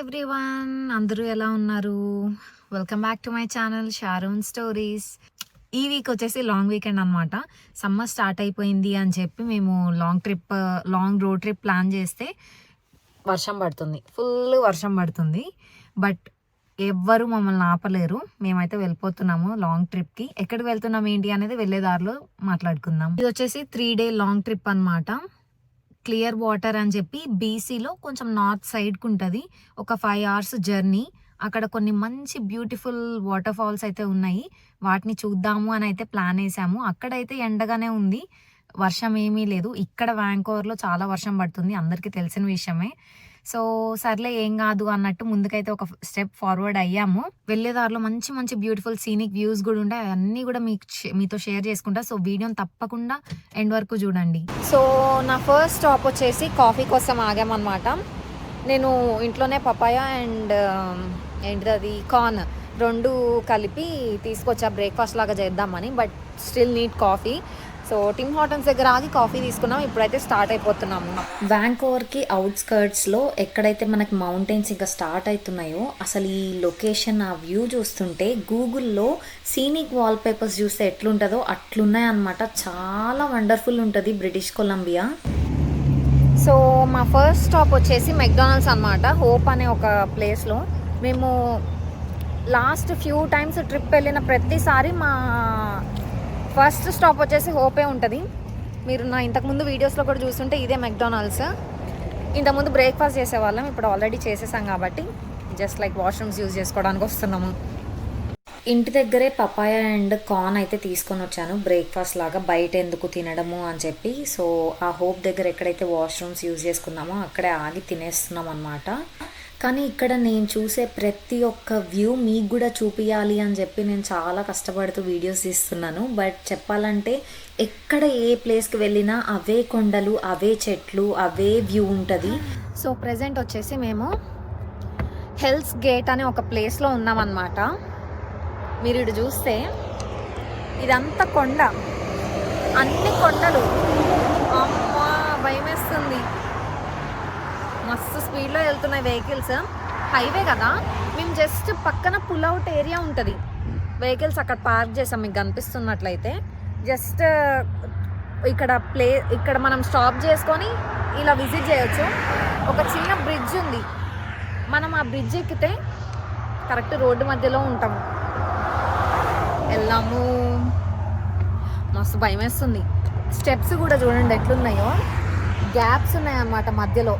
Everyone అందరూ ఎలా ఉన్నారు? Welcome back to my channel Sharon stories ఈ వీక్ వచ్చేసి లాంగ్ వీకెండ్ అనమాట సమ్మర్ స్టార్ట్ అయిపోయింది అని చెప్పి మేము long trip long road trip plan చేస్తే వర్షం పడుతుంది. ఫుల్ వర్షం పడుతుంది. బట్ ఎవ్వరూ మమ్మల్ని ఆపలేరు. మేమైతే వెళ్ళిపోతున్నాము లాంగ్ ట్రిప్కి ఎక్కడికి వెళ్తున్నాం ఏంటి అనేది వెళ్ళే దారిలో మాట్లాడుకుందాం. ఇది వచ్చేసి త్రీ డే లాంగ్ ట్రిప్ అన్నమాట. క్లియర్ వాటర్ అని చెప్పి బీసీలో కొంచెం నార్త్ సైడ్కి ఉంటుంది ఒక ఫైవ్ అవర్స్ జర్నీ అక్కడ కొన్ని మంచి బ్యూటిఫుల్ వాటర్ ఫాల్స్ అయితే ఉన్నాయి. వాటిని చూద్దాము అని అయితే ప్లాన్ వేసాము. అక్కడైతే ఎండగానే ఉంది. వర్షం ఏమీ లేదు. ఇక్కడ వ్యాంకోవర్లో చాలా వర్షం పడుతుంది. అందరికీ తెలిసిన విషయమే. సో సర్లే ఏం కాదు అన్నట్టు ముందుకైతే ఒక స్టెప్ ఫార్వర్డ్ అయ్యాము. వెళ్ళే దారిలో మంచి మంచి బ్యూటిఫుల్ సీనిక్ వ్యూస్ కూడా ఉంటాయి. అవన్నీ కూడా మీకు మీతో షేర్ చేసుకుంటా. సో వీడియోని తప్పకుండా ఎండ్ వరకు చూడండి. సో నా ఫస్ట్ స్టాప్ వచ్చేసి కాఫీ కోసం ఆగామన్నమాట నేను ఇంట్లోనే పపాయ అండ్ ఏంటిది అది? కార్న్ రెండు కలిపి తీసుకొచ్చా బ్రేక్ఫాస్ట్ లాగా చేద్దామని. But still need coffee. So Tim Hortons దగ్గర ఆగి కాఫీ తీసుకున్నాం. ఇప్పుడైతే స్టార్ట్ అయిపోతున్నాము. వ్యాంకోవర్కి అవుట్స్కర్ట్స్లో ఎక్కడైతే మనకి మౌంటైన్స్ ఇంకా స్టార్ట్ అవుతున్నాయో అసలు ఈ లొకేషన్ ఆ వ్యూ చూస్తుంటే గూగుల్లో సీనిక్ వాల్ పేపర్స్ చూస్తే ఎట్లుంటుందో అట్లున్నాయి అనమాట చాలా వండర్ఫుల్ ఉంటుంది బ్రిటిష్ కొలంబియా. సో మా ఫస్ట్ స్టాప్ వచ్చేసి మెక్డానల్డ్స్ అనమాట హోప్ అనే ఒక ప్లేస్లో. మేము లాస్ట్ ఫ్యూ టైమ్స్ ట్రిప్ వెళ్ళిన ప్రతిసారి మా ఫస్ట్ స్టాప్ వచ్చేసి హోపే ఉంటుంది. మీరు నా ఇంతకుముందు వీడియోస్లో కూడా చూస్తుంటే ఇదే మెక్డానల్డ్స్ ఇంతకుముందు బ్రేక్ఫాస్ట్ చేసేవాళ్ళం ఇప్పుడు ఆల్రెడీ చేసేసాం కాబట్టి జస్ట్ లైక్ వాష్రూమ్స్ యూజ్ చేసుకోవడానికి వస్తున్నాము. ఇంటి దగ్గరే పపాయ అండ్ కార్న్ అయితే తీసుకొని వచ్చాను. బ్రేక్ఫాస్ట్ లాగా బయట ఎందుకు తినడము అని చెప్పి. సో ఆ హోప్ దగ్గర ఎక్కడైతే వాష్రూమ్స్ యూజ్ చేసుకున్నామో అక్కడే ఆగి తినేస్తున్నాం అనమాట కానీ ఇక్కడ నేను చూసే ప్రతి ఒక్క వ్యూ మీకు కూడా చూపించాలి అని చెప్పి నేను చాలా కష్టపడుతూ వీడియోస్ తీస్తున్నాను. బట్ చెప్పాలంటే ఎక్కడ ఏ ప్లేస్కి వెళ్ళినా అవే కొండలు అవే చెట్లు అవే వ్యూ ఉంటుంది. సో ప్రజెంట్ వచ్చేసి మేము హెల్స్ గేట్ అనే ఒక ప్లేస్లో ఉన్నామన్నమాట. మీరు ఇటు చూస్తే ఇదంతా కొండ. అన్ని కొండలు. అమ్మ భయమేస్తుంది. మస్తు స్పీడ్లో వెళ్తున్నాయి వెహికల్స్. హైవే కదా? మేము జస్ట్ పక్కన పుల్ అవుట్ ఏరియా ఉంటుంది. వెహికల్స్ అక్కడ పార్క్ చేసాం మీకు కనిపిస్తున్నట్లయితే. జస్ట్ ఇక్కడ ప్లే ఇక్కడ మనం స్టాప్ చేసుకొని ఇలా విజిట్ చేయొచ్చు. ఒక చిన్న బ్రిడ్జ్ ఉంది. మనం ఆ బ్రిడ్జ్ ఎక్కితే కరెక్ట్ రోడ్డు మధ్యలో ఉంటాము వెళ్ళాము మస్తు భయం వేస్తుంది స్టెప్స్ కూడా చూడండి ఎట్లున్నాయో. గ్యాప్స్ ఉన్నాయన్నమాట మధ్యలో.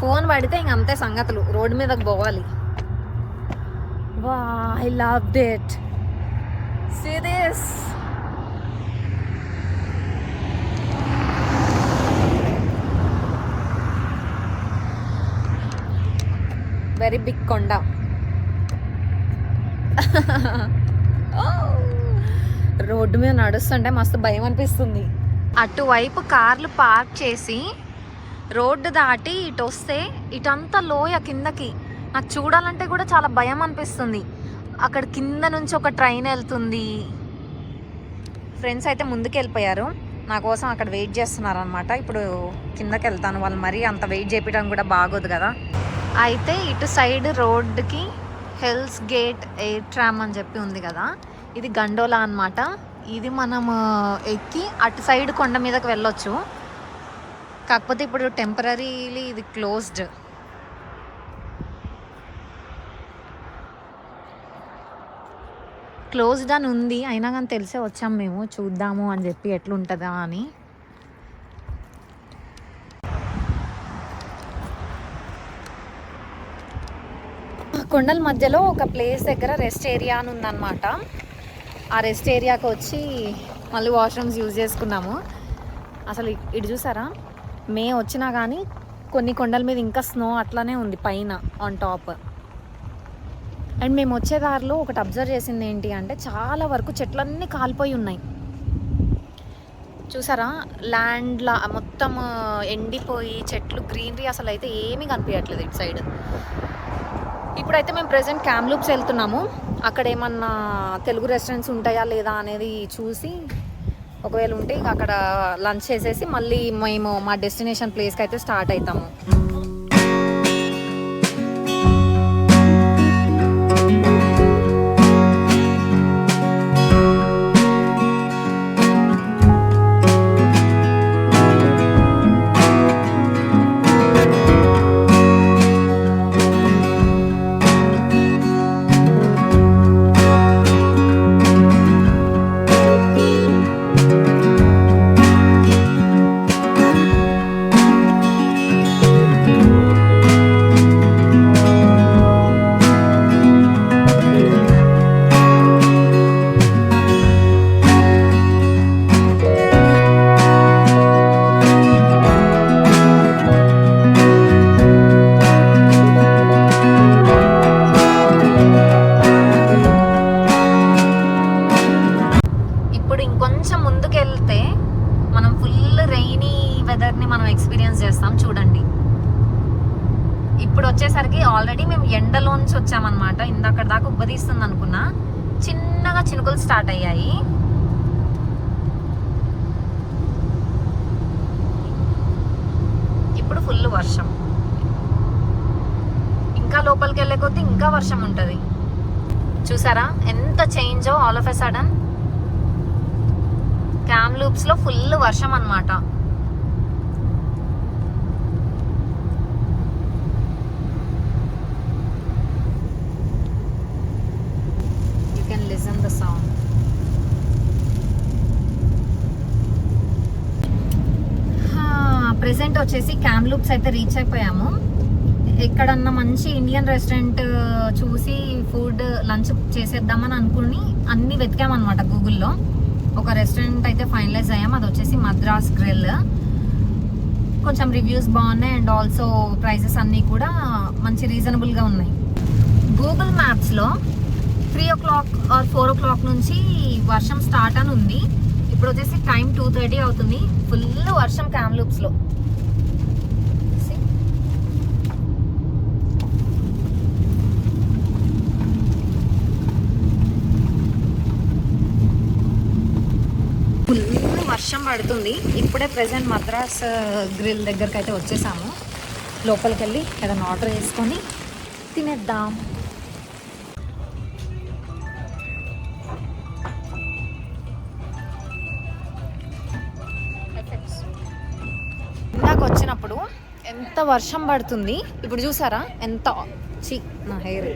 ఫోన్ పడితే ఇంక అంతే సంగతులు. రోడ్డు మీదకి పోవాలి. Wow I love that serious very big కొండ. రోడ్డు మీద నడుస్తుంటే మస్తు భయం అనిపిస్తుంది. అటువైపు కార్లు పార్క్ చేసి రోడ్డు దాటి ఇటు వస్తే ఇటంతా లోయ కిందకి. నాకు చూడాలంటే కూడా చాలా భయం అనిపిస్తుంది. అక్కడ కింద నుంచి ఒక ట్రైన్ వెళ్తుంది. ఫ్రెండ్స్ అయితే ముందుకు వెళ్ళిపోయారు. నా కోసం అక్కడ వెయిట్ చేస్తున్నారు అనమాట ఇప్పుడు కిందకి వెళ్తాను. వాళ్ళు మరీ అంత వెయిట్ చేయడం కూడా బాగోదు కదా. అయితే ఇటు సైడ్ రోడ్డుకి హెల్స్ గేట్ ఎయిర్ ట్రామ్ అని చెప్పి ఉంది కదా. ఇది గండోలా అన్నమాట. ఇది మనం ఎక్కి అటు సైడ్ కొండ మీదకి వెళ్ళొచ్చు. కాకపోతే ఇప్పుడు టెంపరీలీ ఇది క్లోజ్డ్. క్లోజ్డ్ అని ఉంది అయినా కానీ తెలిసే వచ్చాం మేము చూద్దాము అని చెప్పి ఎట్లుంటుందా అని. కొండల మధ్యలో ఒక ప్లేస్ దగ్గర రెస్ట్ ఏరియా అని ఉందన్నమాట. ఆ రెస్ట్ ఏరియాకి వచ్చి మళ్ళీ వాష్రూమ్స్ యూజ్ చేసుకున్నాము. అసలు ఇటు చూసారా? మే వచ్చినా కానీ కొన్ని కొండల మీద ఇంకా స్నో అట్లానే ఉంది పైన ఆన్ టాప్ అండ్ మేము వచ్చే దారిలో ఒకటి అబ్జర్వ్ చేసింది ఏంటి అంటే చాలా వరకు చెట్లన్నీ కాలిపోయి ఉన్నాయి. చూసారా? ల్యాండ్లా మొత్తం ఎండిపోయి చెట్లు గ్రీనరీ అసలు అయితే ఏమీ కనిపించట్లేదు ఇటు సైడ్. ఇప్పుడైతే మేము ప్రెసెంట్ క్యామ్లూప్స్ వెళ్తున్నాము. అక్కడ ఏమన్నా తెలుగు రెస్టారెంట్స్ ఉంటాయా లేదా అనేది చూసి ఒకవేళ ఉంటే ఇక అక్కడ లంచ్ చేసేసి మళ్ళీ మేము మా డెస్టినేషన్ ప్లేస్కి అయితే స్టార్ట్ అవుతాము. మనం ఫుల్ రెయినీ వెదర్ని మనం ఎక్స్పీరియన్స్ చేస్తాం చూడండి. ఇప్పుడు వచ్చేసరికి ఆల్రెడీ మేము ఎండలోంచి వచ్చామన్నమాట. ఇందక్కడ దాకా ఉబ్బదీస్తుంది అనుకున్నా. చిన్నగా చినుకులు స్టార్ట్ అయ్యాయి. ఇప్పుడు ఫుల్ వర్షం. ఇంకా లోపలికి వెళ్ళే కొద్దీ ఇంకా వర్షం ఉంటుంది. చూసారా? ఎంత చేంజో ఆల్ ఆఫ్ ఎ సడన్ క్యామ్ లూప్స్లో ఫుల్ వర్షం అనమాట you can listen the sound present వచ్చేసి క్యామ్లూప్స్ అయితే రీచ్ అయిపోయాము. ఎక్కడన్నా మంచి ఇండియన్ రెస్టారెంట్ చూసి ఫుడ్ లంచ్ చేసేద్దామని అనుకుని అన్ని వెతికామన్నమాట గూగుల్లో ఒక రెస్టారెంట్ అయితే ఫైనలైజ్ అయ్యాం. అది వచ్చేసి మద్రాస్ గ్రిల్ కొంచెం రివ్యూస్ బాగున్నాయి అండ్ ఆల్సో ప్రైజెస్ అన్నీ కూడా మంచి రీజనబుల్గా ఉన్నాయి. Google మ్యాప్స్లో three o'clock or four o'clock నుంచి వర్షం స్టార్ట్ అని ఉంది. ఇప్పుడు వచ్చేసి టైం టూ థర్టీ అవుతుంది. ఫుల్ వర్షం క్యామ్లూప్స్లో ఫుల్ వర్షం పడుతుంది ఇప్పుడే ప్రెసెంట్ మద్రాస్ uh, గ్రిల్ దగ్గరికి అయితే వచ్చేసాము. లోపలికి వెళ్ళి ఏదైనా ఆర్డర్ చేసుకొని తినేద్దాం. ఇందాక వచ్చినప్పుడు ఎంత వర్షం పడుతుంది? ఇప్పుడు చూసారా? ఎంత చి నా హెయిర్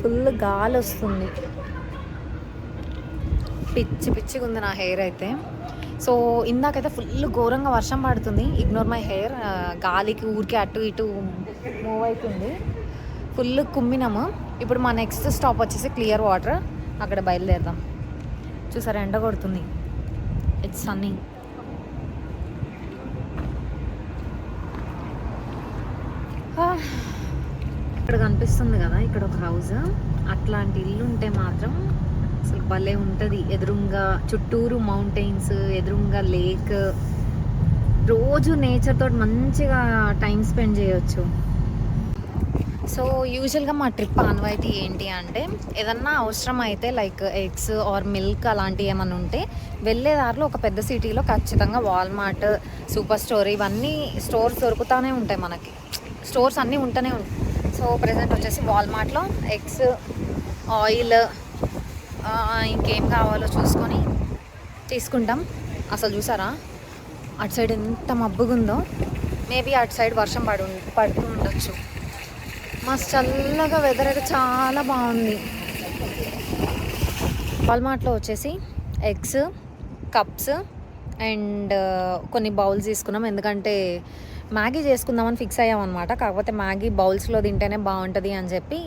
ఫుల్ గాలి వస్తుంది. పిచ్చి పిచ్చిగా ఉంది నా హెయిర్ అయితే. సో ఇందాకైతే ఫుల్ ఘోరంగా వర్షం పడుతుంది. ఇగ్నోర్ మై హెయిర్ గాలికి ఊరికి అటు ఇటు మూవ్ అవుతుంది. ఫుల్ కుమ్మినాము. ఇప్పుడు మా నెక్స్ట్ స్టాప్ వచ్చేసి క్లియర్ వాటర్ అక్కడ బయలుదేరదాం. చూసారా ఎండ కొడుతుంది. ఇట్స్ సన్నీ ఇక్కడ కనిపిస్తుంది కదా ఇక్కడ ఒక హౌస్ అట్లాంటి ఇల్లు ఉంటే మాత్రం అసలు భలే ఉంటుంది. ఎదురుంగా చుట్టూరు మౌంటైన్స్ ఎదురుంగా లేక్ రోజు నేచర్తో మంచిగా టైం స్పెండ్ చేయొచ్చు. సో యూజువల్గా మా ట్రిప్ ఆనవాయితీ ఏంటి అంటే ఏదన్నా అవసరం అయితే లైక్ ఎగ్స్ ఆర్ మిల్క్ అలాంటివి ఏమైనా ఉంటే వెళ్ళే దారిలో ఒక పెద్ద సిటీలో ఖచ్చితంగా వాల్మార్ట్ సూపర్ స్టోర్ ఇవన్నీ స్టోర్స్ దొరుకుతూనే ఉంటాయి మనకి. స్టోర్స్ అన్నీ ఉంటూనే ఉంటాయి సో ప్రజెంట్ వచ్చేసి వాల్మార్ట్లో ఎగ్స్ ఆయిల్ ఇంకేం కావాలో చూసుకొని తీసుకుంటాం. అసలు చూసారా? అటు సైడ్ ఎంత మబ్బుగా ఉందో మేబీ అటు సైడ్ వర్షం పడు పడుతూ ఉండొచ్చు. మస్తు చల్లగా వెదర్ అయితే చాలా బాగుంది. వాల్మార్ట్లో వచ్చేసి ఎగ్స్ కప్స్ అండ్ కొన్ని బౌల్స్ తీసుకున్నాం. ఎందుకంటే మ్యాగీ చేసుకుందామని ఫిక్స్ అయ్యామన్నమాట. కాకపోతే మ్యాగీ బౌల్స్లో తింటేనే బాగుంటుంది అని చెప్పి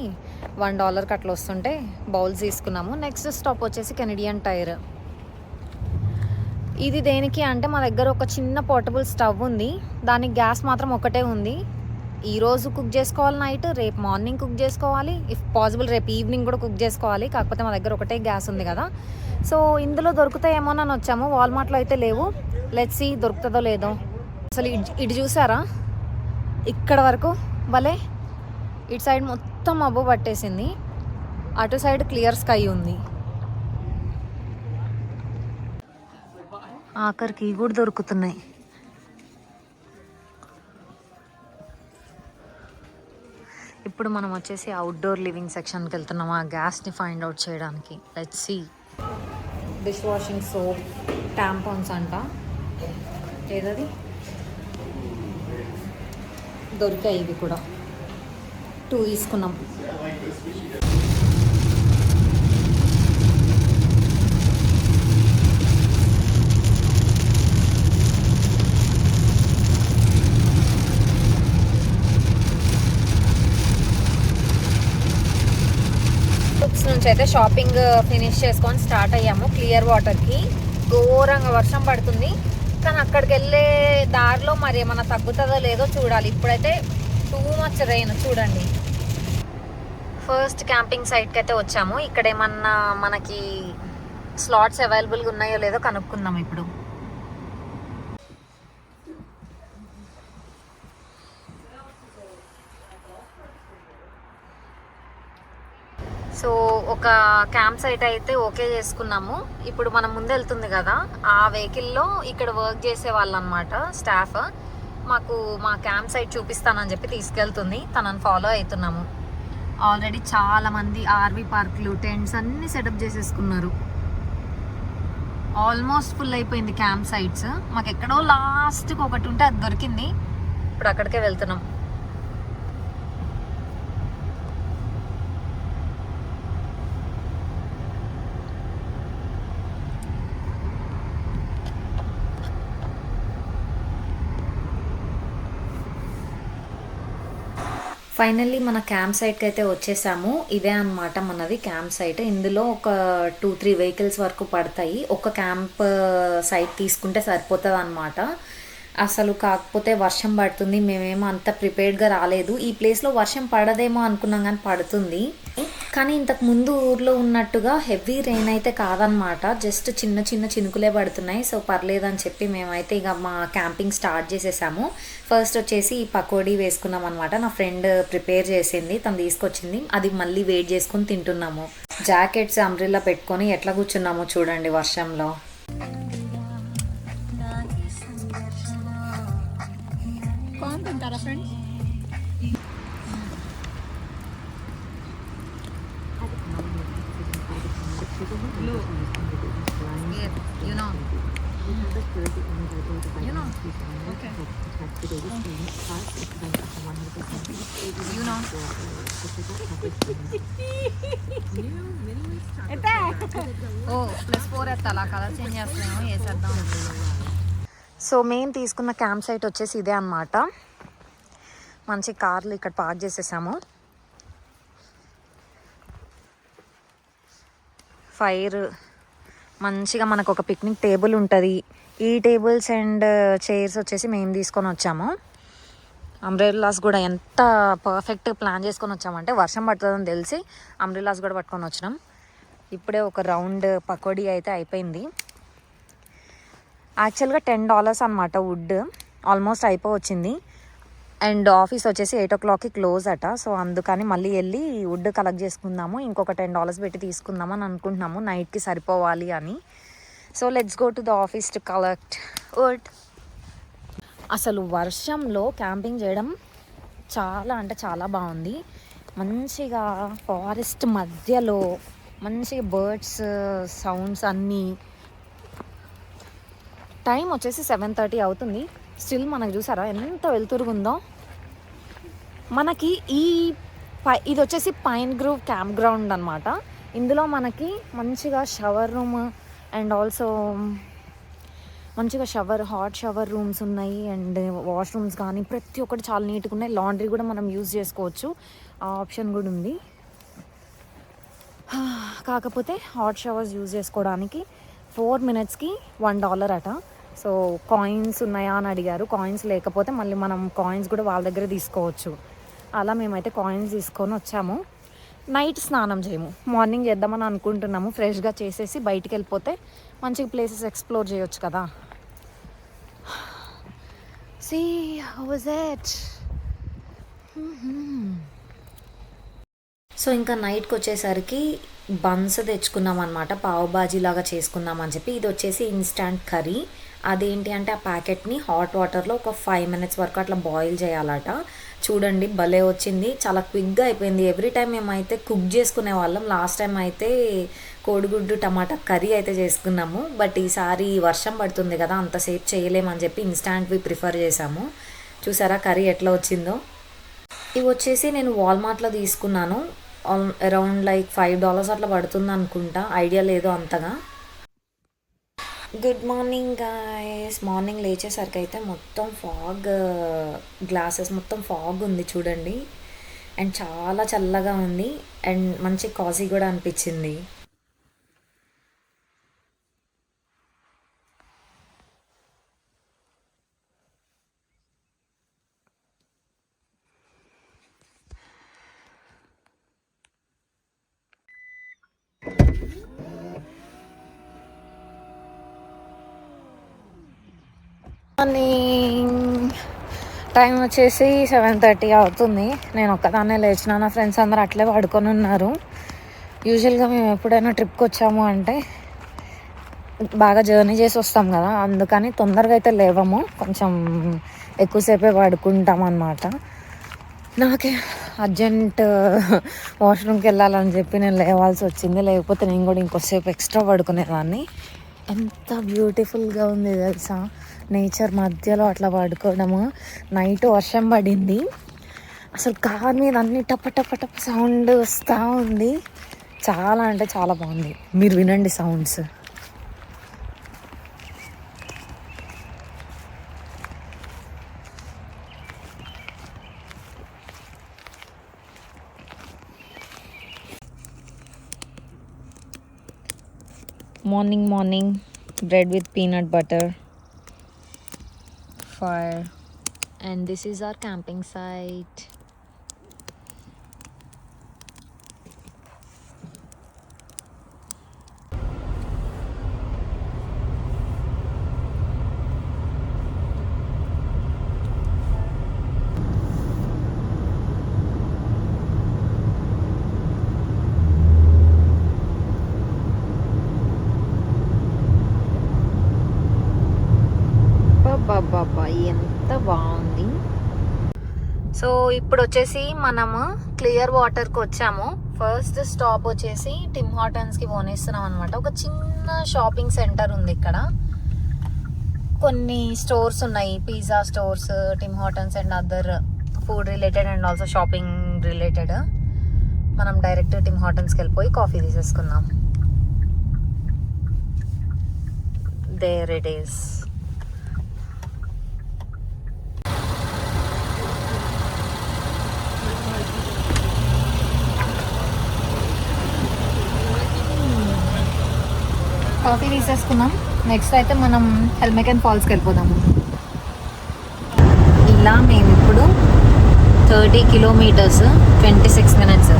వన్ డాలర్కి అట్లా వస్తుంటే బౌల్స్ తీసుకున్నాము. నెక్స్ట్ స్టాప్ వచ్చేసి కెనడియన్ టైర్ ఇది దేనికి అంటే మా దగ్గర ఒక చిన్న పోర్టబుల్ స్టవ్ ఉంది. దానికి గ్యాస్ మాత్రం ఒకటే ఉంది. ఈరోజు కుక్ చేసుకోవాలి నైట్ రేపు మార్నింగ్ కుక్ చేసుకోవాలి. ఇఫ్ పాసిబుల్ రేపు ఈవినింగ్ కూడా కుక్ చేసుకోవాలి. కాకపోతే మా దగ్గర ఒకటే గ్యాస్ ఉంది కదా. సో ఇందులో దొరుకుతాయేమోనని వచ్చాము. వాల్మార్ట్లో అయితే లేవు. లెట్స్ సి దొరుకుతుందో లేదో. అసలు ఇటు చూసారా? ఇక్కడ వరకు భలే. ఇటు సైడ్ మొత్తం మబ్బు పట్టేసింది. అటు సైడ్ క్లియర్ స్కై ఉంది. ఆఖరికి కూడా దొరుకుతున్నాయి. ఇప్పుడు మనం వచ్చేసి అవుట్డోర్ లివింగ్ సెక్షన్కి వెళ్తున్నాం. ఆ గ్యాస్ని ఫైండ్ అవుట్ చేయడానికి. Let see dish washing soap tampons అంట. ఏదది? దొరికాయి ఇవి కూడా. టూ తీసుకున్నాం. బుక్స్ నుంచి అయితే షాపింగ్ ఫినిష్ uh, చేసుకొని స్టార్ట్ అయ్యాము. క్లియర్ వాటర్కి ఘోరంగా వర్షం పడుతుంది. కానీ అక్కడికి వెళ్ళే దారిలో మరి ఏమైనా తగ్గుతుందో లేదో చూడాలి. ఇప్పుడైతే టూ మచ్ రెయిన్ చూడండి. ఫస్ట్ క్యాంపింగ్ సైట్కి అయితే వచ్చాము. ఇక్కడ ఏమన్నా మనకి స్లాట్స్ అవైలబుల్గా ఉన్నాయో లేదో కనుక్కుందాం ఇప్పుడు. సో ఒక క్యాంప్ సైట్ అయితే ఓకే చేసుకున్నాము. ఇప్పుడు మనం ముందెళ్తుంది కదా ఆ వెహికల్లో ఇక్కడ వర్క్ చేసే వాళ్ళు అనమాట స్టాఫ్. మాకు మా క్యాంప్ సైట్ చూపిస్తానని చెప్పి తీసుకెళ్తుంది. తనని ఫాలో అవుతున్నాము. ఆల్రెడీ చాలా మంది ఆర్వీ పార్కులు టెంట్స్ అన్ని సెటప్ చేసేసుకున్నారు. ఆల్మోస్ట్ ఫుల్ అయిపోయింది క్యాంప్ సైట్స్. మాకు ఎక్కడో లాస్ట్కి ఒకటి ఉంటే అది దొరికింది. ఇప్పుడు అక్కడికే వెళ్తున్నాం. ఫైనల్లీ మన క్యాంప్ సైట్కి అయితే వచ్చేసాము. ఇదే అన్నమాట మనది క్యాంప్ సైట్ ఇందులో ఒక టూ త్రీ వెహికల్స్ వరకు పడతాయి. ఒక క్యాంప్ సైట్ uh, తీసుకుంటే సరిపోతుంది అనమాట అసలు కాకపోతే వర్షం పడుతుంది. మేమేమో అంత ప్రిపేర్డ్గా రాలేదు. ఈ ప్లేస్లో వర్షం పడదేమో అనుకున్నాం కానీ పడుతుంది. కానీ ఇంతకు ముందు ఊర్లో ఉన్నట్టుగా హెవీ రెయిన్ అయితే కాదనమాట జస్ట్ చిన్న చిన్న చినుకులే పడుతున్నాయి. సో పర్లేదని చెప్పి మేమైతే ఇక మా క్యాంపింగ్ స్టార్ట్ చేసేసాము. ఫస్ట్ వచ్చేసి పకోడీ వేసుకున్నాం అనమాట నా ఫ్రెండ్ ప్రిపేర్ చేసింది తను తీసుకొచ్చింది. అది మళ్ళీ వెయిట్ చేసుకుని తింటున్నాము. జాకెట్స్ అంబ్రిల్లా పెట్టుకొని ఎట్లా కూర్చున్నామో చూడండి వర్షంలో. कौन తింటారా friends you know. You know. Okay you know. Oh plus four ఎత్తాలా colour change చేస్తామేమో వేసేద్దాం సో మేము తీసుకున్న క్యాంప్ సైట్ వచ్చేసి ఇదే అన్నమాట. మంచి కార్లు ఇక్కడ పార్క్ చేసేసాము. ఫైర్. మంచిగా మనకు ఒక పిక్నిక్ టేబుల్ ఉంటుంది. ఈ టేబుల్స్ అండ్ చైర్స్ వచ్చేసి మేము తీసుకొని వచ్చాము. అంబ్రెల్లాస్ కూడా ఎంత పర్ఫెక్ట్ ప్లాన్ చేసుకొని వచ్చామంటే వర్షం పడుతుందని తెలిసి అంబ్రెల్లాస్ కూడా పట్టుకొని వచ్చినాం. ఇప్పుడే ఒక రౌండ్ పకోడీ అయితే అయిపోయింది. యాక్చువల్గా టెన్ డాలర్స్ అనమాట వుడ్. ఆల్మోస్ట్ అయిపోవచ్చింది. అండ్ ఆఫీస్ వచ్చేసి ఎయిట్ ఓ క్లాక్కి క్లోజ్ అట. సో అందుకని మళ్ళీ వెళ్ళి వుడ్ కలెక్ట్ చేసుకుందాము. ఇంకొక టెన్ డాలర్స్ పెట్టి తీసుకుందామని అని అనుకుంటున్నాము. నైట్కి సరిపోవాలి అని. So let's go to the office to collect. Wood. అసలు వర్షంలో క్యాంపింగ్ చేయడం చాలా అంటే చాలా బాగుంది. మంచిగా ఫారెస్ట్ మధ్యలో మంచిగా బర్డ్స్ సౌండ్స్ అన్నీ. టైం వచ్చేసి సెవెన్ థర్టీ అవుతుంది. స్టిల్ మనకు చూసారా ఎంత వెలుతురుగుందో. మనకి ఈ పై ఇది వచ్చేసి పైన్ గ్రూవ్ క్యాంప్ గ్రౌండ్ అనమాట ఇందులో మనకి మంచిగా షవర్ రూమ్ అండ్ ఆల్సో మంచిగా షవర్ హాట్ షవర్ రూమ్స్ ఉన్నాయి అండ్ వాష్రూమ్స్ కానీ ప్రతి ఒక్కటి చాలా నీట్గా ఉన్నాయి. లాండ్రీ కూడా మనం యూజ్ చేసుకోవచ్చు. ఆ ఆప్షన్ కూడా ఉంది. కాకపోతే హాట్ షవర్స్ యూజ్ చేసుకోవడానికి ఫోర్ మినిట్స్కి వన్ డాలర్ అట. సో కాయిన్స్ ఉన్నాయా అని అడిగారు. కాయిన్స్ లేకపోతే మళ్ళీ మనం కాయిన్స్ కూడా వాళ్ళ దగ్గర తీసుకోవచ్చు. అలా మేమైతే కాయిన్స్ తీసుకొని వచ్చాము. నైట్ స్నానం చేయము. మార్నింగ్ చేద్దామని అనుకుంటున్నాము. ఫ్రెష్గా చేసేసి బయటికి వెళ్ళిపోతే మంచి ప్లేసెస్ ఎక్స్ప్లోర్ చేయొచ్చు కదా. సీ వాజ్ ఎట్ సో ఇంకా నైట్కి వచ్చేసరికి బన్స్ తెచ్చుకున్నాం అనమాట పావు బాజీ లాగా చేసుకుందాం అని చెప్పి. ఇది వచ్చేసి ఇన్స్టాంట్ కర్రీ అదేంటి అంటే ఆ ప్యాకెట్ని హాట్ వాటర్లో ఒక ఫైవ్ మినిట్స్ వరకు అట్లా బాయిల్ చేయాలట. చూడండి భలే వచ్చింది. చాలా క్విక్గా అయిపోయింది. ఎవ్రీ టైం మేమైతే కుక్ చేసుకునే వాళ్ళం. లాస్ట్ టైం అయితే కోడిగుడ్డు టమాటా కర్రీ అయితే చేసుకున్నాము. బట్ ఈసారి వర్షం పడుతుంది కదా అంతసేపు చేయలేమని చెప్పి ఇన్స్టాంట్వి ప్రిఫర్ చేసాము చూసారా కర్రీ ఎట్లా వచ్చిందో? ఇవి వచ్చేసి నేను వాల్మార్ట్లో తీసుకున్నాను. అరౌండ్ లైక్ ఫైవ్ డాలర్స్ అట్లా పడుతుంది అనుకుంటా. ఐడియా లేదు అంతగా. గుడ్ మార్నింగ్ గాయస్ మార్నింగ్ లేచేసరికి అయితే మొత్తం ఫాగ్ గ్లాసెస్ మొత్తం ఫాగ్ ఉంది చూడండి. అండ్ చాలా చల్లగా ఉంది. అండ్ మంచి కాజీ కూడా అనిపించింది. మార్నింగ్ టైం వచ్చేసి సెవెన్ థర్టీ అవుతుంది. నేను ఒక్కదాన్నే లేచిన నా ఫ్రెండ్స్ అందరూ అట్లే పడుకొని ఉన్నారు. యూజువల్గా మేము ఎప్పుడైనా ట్రిప్కి వచ్చాము అంటే బాగా జర్నీ చేసి వస్తాం కదా. అందుకని తొందరగా అయితే లేవము. కొంచెం ఎక్కువసేపే పడుకుంటాం అన్నమాట. నాకే అర్జెంట్ వాష్రూమ్కి వెళ్ళాలని చెప్పి నేను లేవాల్సి వచ్చింది. లేకపోతే నేను కూడా ఇంకోసేపు ఎక్స్ట్రా పడుకునేదాన్ని. ఎంత బ్యూటిఫుల్గా ఉంది తెలుసా? నేచర్ మధ్యలో అట్లా పడుకోవడము. నైట్ వర్షం పడింది. అసలు కార్ మీద అన్ని టప టప టప సౌండ్ వస్తూ ఉంది. చాలా అంటే చాలా బాగుంది. మీరు వినండి sounds. Morning morning bread with peanut butter fire and this is our camping site బాబా ఎంత బాగుంది సో ఇప్పుడు వచ్చేసి మనము క్లియర్ వాటర్కి వచ్చాము. ఫస్ట్ స్టాప్ వచ్చేసి టిమ్ హాటన్స్కి పోనేస్తున్నాం అనమాట ఒక చిన్న షాపింగ్ సెంటర్ ఉంది ఇక్కడ. కొన్ని స్టోర్స్ ఉన్నాయి. Pizza stores Tim Hortons and other food related and also shopping related. మనం డైరెక్ట్ టిమ్ హాటన్స్కి వెళ్ళిపోయి కాఫీ తీసేసుకుందాం. దేర్ ఇట్ ఈస్ కాఫీ తీసేసుకున్నాం నెక్స్ట్ అయితే మనం హెల్మెకన్ ఫాల్స్కి వెళ్ళిపోదాము ఇలా మేము ఇప్పుడు thirty kilometres twenty six minutes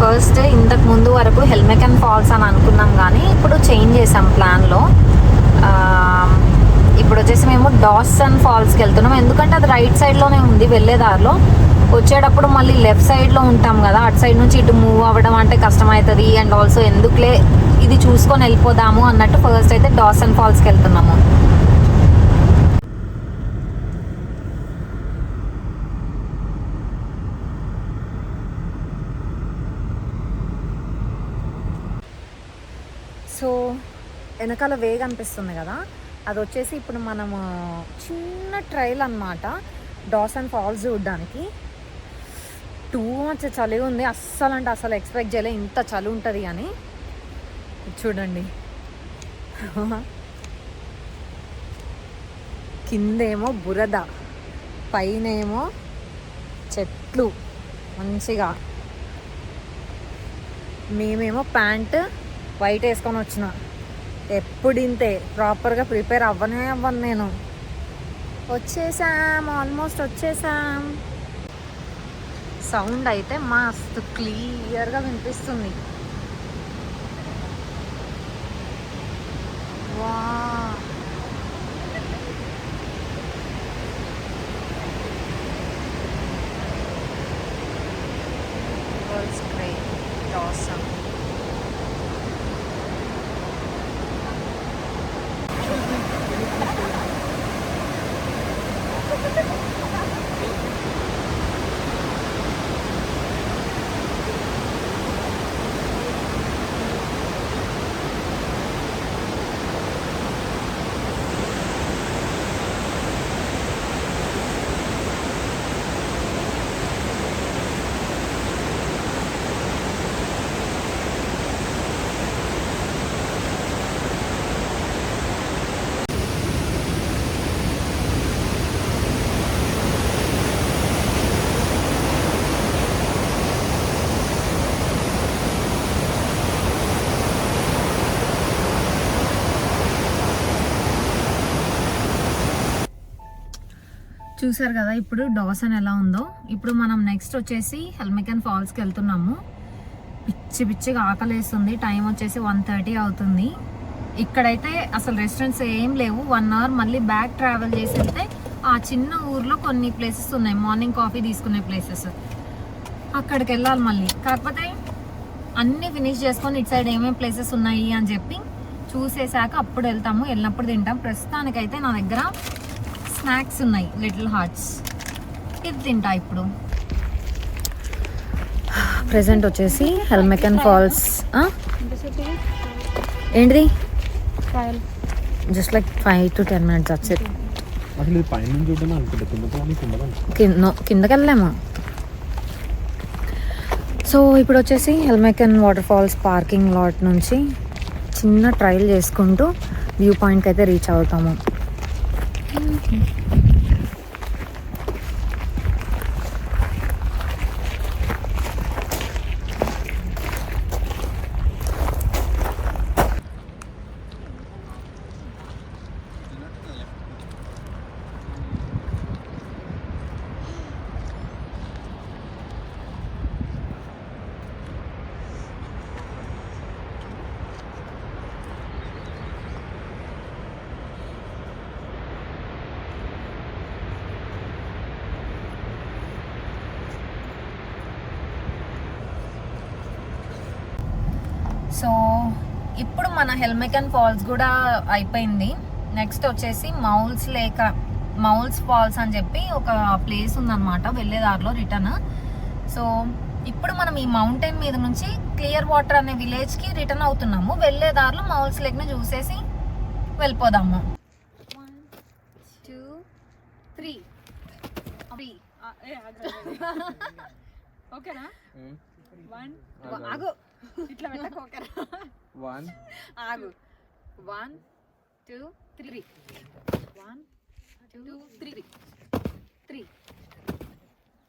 first ఇంతకు ముందు వరకు హెల్మెకన్ ఫాల్స్ అని అనుకున్నాం కానీ ఇప్పుడు చేంజ్ చేసాం ప్లాన్లో ఇప్పుడు వచ్చేసి మేము డాసన్ ఫాల్స్కి వెళ్తున్నాం ఎందుకంటే అది రైట్ సైడ్లోనే ఉంది వెళ్ళే దారిలో. వచ్చేటప్పుడు మళ్ళీ లెఫ్ట్ సైడ్లో ఉంటాం కదా అటు సైడ్ నుంచి ఇటు మూవ్ అవ్వడం అంటే కష్టమవుతుంది అండ్ ఆల్సో ఎందుకులే ఇది చూసుకొని వెళ్ళిపోదాము అన్నట్టు ఫస్ట్ అయితే డాసన్ ఫాల్స్కి వెళ్తున్నాము. సో వెనకాల వేగ అనిపిస్తుంది కదా. అది వచ్చేసి ఇప్పుడు మనము చిన్న ట్రైల్ అన్నమాట డాసన్ ఫాల్స్ చూడడానికి. టూ మచ్ చలి ఉంది. అస్సలు అంటే అసలు ఎక్స్పెక్ట్ చేయలే. ఇంత చలి ఉంటుంది అని. చూడండి. కిందేమో బురద పైనేమో చెట్లు మంచిగా. మేమేమో ప్యాంట్ వైట్ వేసుకొని వచ్చిన. ఎప్పుడు ఇంతే ప్రాపర్గా ప్రిపేర్ అవ్వనే అవ్వను నేను. వచ్చేసాం ఆల్మోస్ట్ వచ్చేసాం. సౌండ్ అయితే మస్తు క్లియర్గా వినిపిస్తుంది. వా చూసారు కదా ఇప్పుడు డోసన్ ఎలా ఉందో. ఇప్పుడు మనం నెక్స్ట్ వచ్చేసి హెల్మెకన్ ఫాల్స్కి వెళ్తున్నాము. పిచ్చి పిచ్చిగా ఆకలేస్తుంది. టైం వచ్చేసి వన్ థర్టీ అవుతుంది. ఇక్కడైతే అసలు రెస్టారెంట్స్ ఏం లేవు. వన్ అవర్ మళ్ళీ బ్యాక్ ట్రావెల్ చేసి వెళ్తే ఆ చిన్న ఊర్లో కొన్ని ప్లేసెస్ ఉన్నాయి. మార్నింగ్ కాఫీ తీసుకునే ప్లేసెస్ అక్కడికి వెళ్ళాలి మళ్ళీ. కాకపోతే అన్నీ ఫినిష్ చేసుకొని ఇటు సైడ్ ఏమేమి ప్లేసెస్ ఉన్నాయి అని చెప్పి చూసేసాక అప్పుడు వెళ్తాము. వెళ్ళినప్పుడు తింటాం. ప్రస్తుతానికైతే నా దగ్గర స్నాక్స్ ఉన్నాయి లిటిల్ హార్ట్స్. ఇది తింటా ఇప్పుడు. ప్రెసెంట్ వచ్చేసి హెల్మెకన్ ఫాల్స్ ఏంటిది? Just like five to ten minutes వచ్చేది కిందకి వెళ్ళాము సో ఇప్పుడు వచ్చేసి Helmcken Water Falls parking lot నుంచి చిన్న ట్రయల్ చేసుకుంటూ వ్యూ పాయింట్కి అయితే రీచ్ అవుతాము. Mm-hmm. సో ఇప్పుడు మన హెల్మెకన్ ఫాల్స్ కూడా అయిపోయింది. నెక్స్ట్ వచ్చేసి మౌల్స్ లేక మౌల్స్ ఫాల్స్ అని చెప్పి ఒక ప్లేస్ ఉందన్నమాట వెళ్ళేదారిలో రిటర్న్. సో ఇప్పుడు మనం ఈ మౌంటైన్ మీద నుంచి క్లియర్ వాటర్ అనే విలేజ్కి రిటర్న్ అవుతున్నాము. వెళ్ళే దారిలో మౌల్స్ లేక్ని చూసేసి వెళ్ళిపోదాము. One two three. ఓకేనా? వన్ ఇట్లా పెట్టక ఓకేనా వన్ ఆగు. One two three one two three three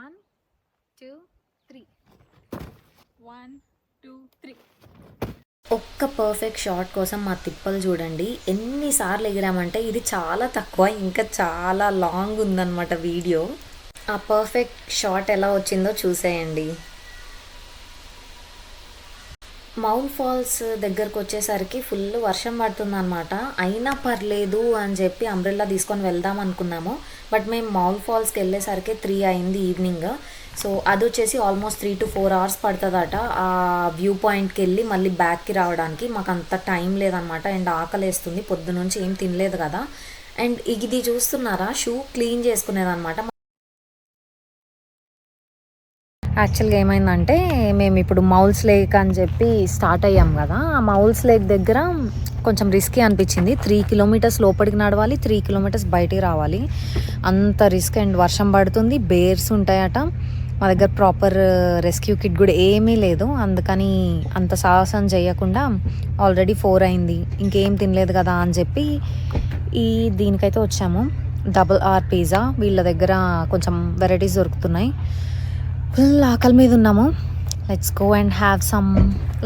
one two three one two three ఒక్క పర్ఫెక్ట్ షాట్ కోసం మా తిప్పలు చూడండి. ఎన్నిసార్లు ఎగిరామంటే ఇది చాలా తక్కువ ఇంకా చాలా లాంగ్ ఉందన్నమాట వీడియో. ఆ పర్ఫెక్ట్ షాట్ ఎలా వచ్చిందో చూసేయండి. మౌంట్ ఫాల్స్ దగ్గరకు వచ్చేసరికి ఫుల్ వర్షం పడుతుందన్నమాట. అయినా పర్లేదు అని చెప్పి అంబ్రెల్లా తీసుకొని వెళ్దాం అనుకున్నాము. బట్ మేము మౌంట్ ఫాల్స్కి వెళ్ళేసరికి త్రీ అయింది ఈవినింగ్ సో అది వచ్చేసి almost three to four hours పడుతుందట. ఆ వ్యూ పాయింట్కి వెళ్ళి మళ్ళీ బ్యాక్కి రావడానికి మాకు అంత టైం లేదనమాట అండ్ ఆకలేస్తుంది. పొద్దు నుంచి ఏం తినలేదు కదా. అండ్ ఇది చూస్తున్నారా? షూ క్లీన్ చేసుకునేదనమాట యాక్చువల్గా ఏమైందంటే మేము ఇప్పుడు మౌల్స్ లేక్ అని చెప్పి స్టార్ట్ అయ్యాం కదా ఆ మౌల్స్ లేక్ దగ్గర కొంచెం రిస్కీ అనిపించింది. త్రీ కిలోమీటర్స్ లోపలికి నడవాలి త్రీ కిలోమీటర్స్ బయటికి రావాలి. అంత రిస్క్ అండ్ వర్షం పడుతుంది బేర్స్ ఉంటాయట. మా దగ్గర ప్రాపర్ రెస్క్యూ కిట్ కూడా ఏమీ లేదు అందుకని అంత సాహసం చేయకుండా ఆల్రెడీ ఫోర్ అయింది. ఇంకేం తినలేదు కదా అని చెప్పి ఈ దీనికైతే వచ్చాము. డబుల్ ఆర్ పిజ్జా వీళ్ళ దగ్గర కొంచెం వెరైటీస్ దొరుకుతున్నాయి. ఫుల్ ఆకలి మీద ఉన్నాము. Let's go and have some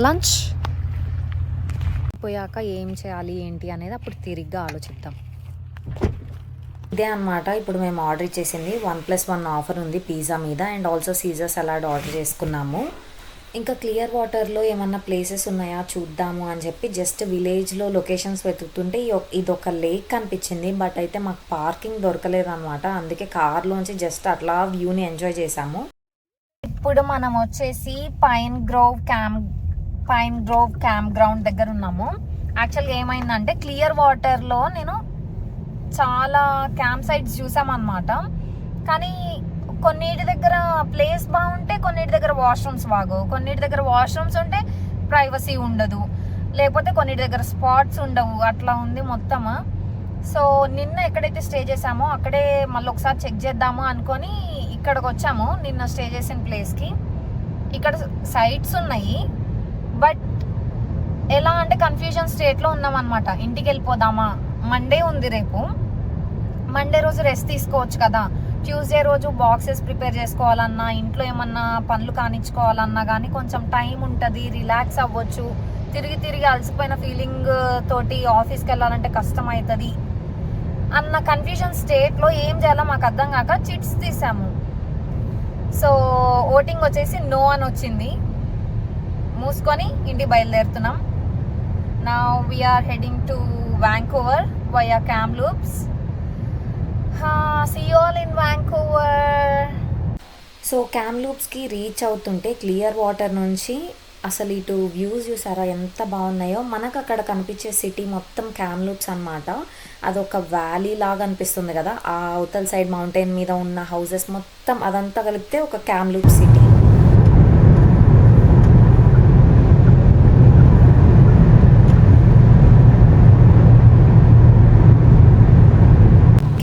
lunch పోయాక ఏం చేయాలి ఏంటి అనేది అప్పుడు తిరిగ్గా ఆలోచిద్దాం. ఇదే అన్నమాట. ఇప్పుడు మేము ఆర్డర్ చేసింది. వన్ ప్లస్ వన్ ఆఫర్ ఉంది పిజ్జా మీద and also Caesar salad order చేసుకున్నాము. ఇంకా క్లియర్ వాటర్లో ఏమన్నా ప్లేసెస్ ఉన్నాయా చూద్దాము అని చెప్పి జస్ట్ విలేజ్లో లొకేషన్స్ వెతుకుతుంటే ఇది ఒక లేక్ కనిపించింది బట్ అయితే మాకు పార్కింగ్ దొరకలేదు అనమాట అందుకే కార్లోంచి జస్ట్ అట్లా వ్యూని ఎంజాయ్ చేసాము. ఇప్పుడు మనం వచ్చేసి Pine Grove camp Pine Grove campground దగ్గర ఉన్నాము. యాక్చువల్గా ఏమైందంటే క్లియర్ వాటర్లో నేను చాలా క్యాంప్ సైట్స్ చూసామన్నమాట కానీ కొన్నిటి దగ్గర ప్లేస్ బాగుంటే కొన్నిటి దగ్గర వాష్రూమ్స్ బాగోవు కొన్నిటి దగ్గర వాష్రూమ్స్ ఉంటే ప్రైవసీ ఉండదు. లేకపోతే కొన్నిటి దగ్గర స్పాట్స్ ఉండవు. అట్లా ఉంది మొత్తము. సో నిన్న ఎక్కడైతే స్టే చేసామో అక్కడే మళ్ళీ ఒకసారి చెక్ చేద్దాము అనుకొని ఇక్కడికి వచ్చాము నిన్న స్టే చేసిన ప్లేస్కి. ఇక్కడ సైట్స్ ఉన్నాయి బట్ ఎలా అంటే కన్ఫ్యూజన్ స్టేట్లో ఉన్నాం అనమాట ఇంటికి వెళ్ళిపోదామా? మండే ఉంది రేపు. మండే రోజు రెస్ట్ తీసుకోవచ్చు కదా. ట్యూస్డే రోజు బాక్సెస్ ప్రిపేర్ చేసుకోవాలన్నా ఇంట్లో ఏమన్నా పనులు కానిచ్చుకోవాలన్నా కానీ కొంచెం టైం ఉంటుంది రిలాక్స్ అవ్వచ్చు. తిరిగి తిరిగి అలసిపోయిన ఫీలింగ్ తోటి ఆఫీస్కి వెళ్ళాలంటే కష్టం అవుతుంది అన్న కన్ఫ్యూజన్ స్టేట్లో ఏం చేయాలో మాకు అర్థం కాక చిట్స్ తీసాము. సో ఓటింగ్ వచ్చేసి నో అని వచ్చింది. మూసుకొని ఇంటికి బయలుదేరుతున్నాం. నా we're heading to Vancouver via Kamloops see all in Vancouver so క్యామ్లూప్స్కి reach అవుతుంటే క్లియర్ వాటర్ నుంచి అసలు ఇటు వ్యూస్ చూసారా? ఎంత బాగున్నాయో? మనకు అక్కడ కనిపించే సిటీ మొత్తం క్యామ్లూప్స్ అనమాట అదొక వ్యాలీ లాగా అనిపిస్తుంది కదా. ఆ అవతల సైడ్ మౌంటైన్ మీద ఉన్న హౌసెస్ మొత్తం అదంతా కలిపితే ఒక క్యామ్లూప్ సిటీ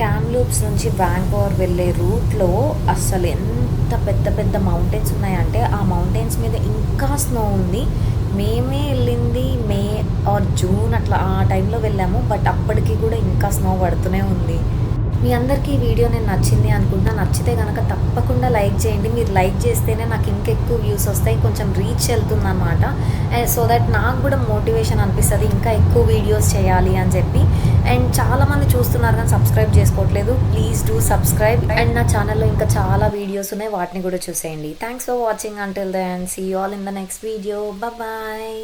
క్యామ్లూప్స్ నుంచి వ్యాంకోవర్ వెళ్ళే రూట్లో అసలు ఎంత పెద్ద పెద్ద మౌంటైన్స్ ఉన్నాయంటే ఆ మౌంటైన్స్ మీద ఇంకా స్నో ఉంది. మేమే వెళ్ళింది మే ఆర్ జూన్ అట్లా ఆ టైంలో వెళ్ళాము. బట్ అప్పటికి కూడా ఇంకా స్నో పడుతూనే ఉంది. మీ అందరికీ ఈ వీడియో నేను నచ్చింది అనుకుంటున్నా నచ్చితే కనుక తప్పకుండా లైక్ చేయండి. మీరు లైక్ చేస్తేనే నాకు ఇంకెక్కువ వ్యూస్ వస్తాయి. కొంచెం రీచ్ వెళ్తుంది అనమాట సో దట్ నాకు కూడా మోటివేషన్ అనిపిస్తుంది. ఇంకా ఎక్కువ వీడియోస్ చేయాలి అని చెప్పి. అండ్ చాలామంది చూస్తున్నారు కానీ సబ్స్క్రైబ్ చేసుకోవట్లేదు. Please do subscribe. అండ్ నా ఛానల్లో ఇంకా చాలా వీడియోస్ ఉన్నాయి. వాటిని కూడా చూసేయండి. Thanks for watching until then see all in the next video bye